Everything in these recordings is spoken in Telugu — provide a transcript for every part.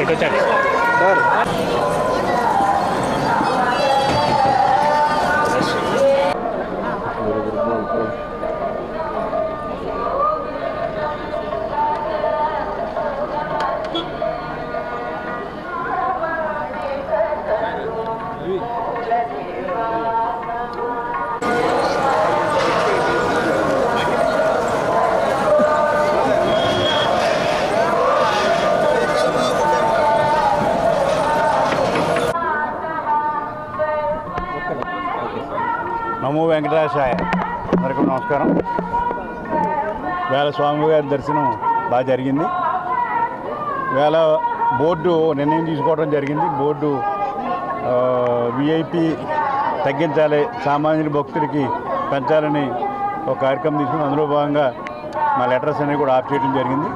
એનો ચાલે બરાબર నమో వెంకటేశాయ. అందరికీ నమస్కారం. వేళ స్వామివారి దర్శనం బాగా జరిగింది. వేళ బోర్డు నిర్ణయం తీసుకోవడం జరిగింది. బోర్డు విఐపి తగ్గించాలి సామాన్యుల భక్తులకి పెంచాలని ఒక కార్యక్రమం తీసుకుని అందులో భాగంగా మా లెటర్స్ అనేవి కూడా ఆఫ్ చేయడం జరిగింది.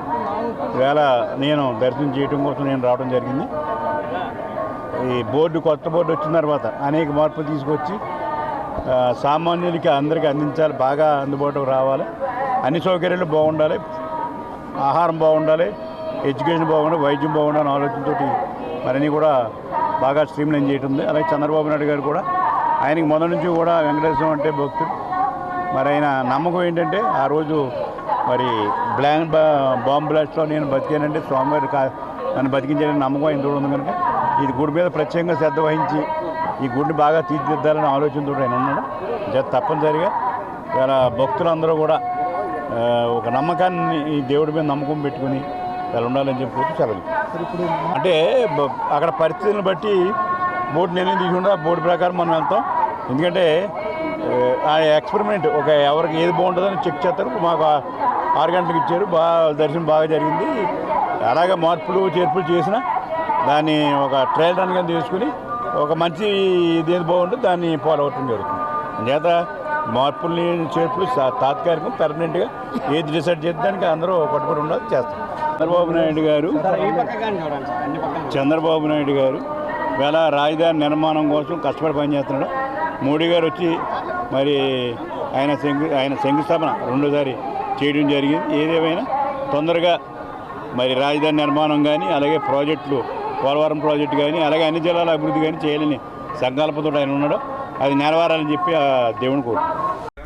వేళ నేను దర్శనం చేయడం కోసం నేను రావడం జరిగింది. ఈ బోర్డు కొత్త బోర్డు వచ్చిన తర్వాత అనేక మార్పులు తీసుకొచ్చి సామాన్యులకి అందరికీ అందించాలి బాగా అందుబాటులోకి రావాలి. అన్ని సౌకర్యాలు బాగుండాలి ఆహారం బాగుండాలి ఎడ్యుకేషన్ బాగుండాలి వైద్యం బాగుండాలని ఆలోచనతో మరిన్ని కూడా బాగా స్ట్రీమ్లైన్ చేయటం ఉంది అలాగే చంద్రబాబు నాయుడు గారు కూడా ఆయనకి మొదటి నుంచి కూడా వెంకటేశ్వరం అంటే భక్తుడు మరి ఆయన నమ్మకం ఏంటంటే ఆ రోజు మరి బ్లాంక్ బా- బాంబ్ బ్లాస్ట్లో నేను బతికానంటే స్వామివారి కా నన్ను బతికించాలని నమ్మకం ఆయన తోడు ఉంది కనుక ఇది గుడి మీద ప్రత్యేకంగా శ్రద్ధ వహించి ఈ గుడిని బాగా తీర్చిదిద్దాలని ఆలోచనతో ఆయన ఉన్నాడు. జత తప్పనిసరిగా ఇలా భక్తులందరూ కూడా ఒక నమ్మకాన్ని ఈ దేవుడి మీద నమ్మకం పెట్టుకుని ఇలా ఉండాలని చెప్పి సెలవు. అంటే అక్కడ పరిస్థితులను బట్టి బోర్డు నిర్ణయం తీసుకుంటే బోర్డు ప్రకారం మనం వెళ్తాం. ఎందుకంటే ఆ ఎక్స్పెరిమెంట్ ఒక ఎవరికి ఏది బాగుంటుందని చెక్ చేస్తారు. మాకు ఆరు గంటలకు ఇచ్చారు. బాగా దర్శనం బాగా జరిగింది. అలాగే మార్పులు చేర్పులు చేసిన దాన్ని ఒక ట్రయల్ రన్గా తీసుకుని ఒక మంచి ఇదేది బాగుంటే దాన్ని ఫాలో అవటం జరుగుతుంది. చేత మార్పుల్ని చేర్పులు తాత్కాలికం పర్మనెంట్గా ఏది డిసైడ్ చేద్దానికి అందరూ పట్టుబడి ఉండాలి చేస్తారు. చంద్రబాబు నాయుడు గారు చంద్రబాబు నాయుడు గారు వేళ రాజధాని నిర్మాణం కోసం కష్టపడి పనిచేస్తున్నాడు. మోడీ గారు వచ్చి మరి ఆయన శంకు ఆయన శంకుస్థాపన రెండోసారి చేయడం జరిగింది. ఏదేమైనా తొందరగా మరి రాజధాని నిర్మాణం కానీ అలాగే ప్రాజెక్టులు పోలవరం ప్రాజెక్టు కానీ అలాగే అన్ని జిల్లాల అభివృద్ధి కానీ చేయాలని సంకల్పంతో ఆయన ఉన్నాడు. అది నెరవేరాలని చెప్పి దేవుని కోరు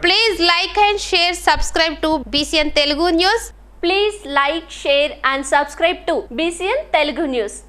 please like and share subscribe to BCN Telugu news please like share and subscribe to BCN Telugu news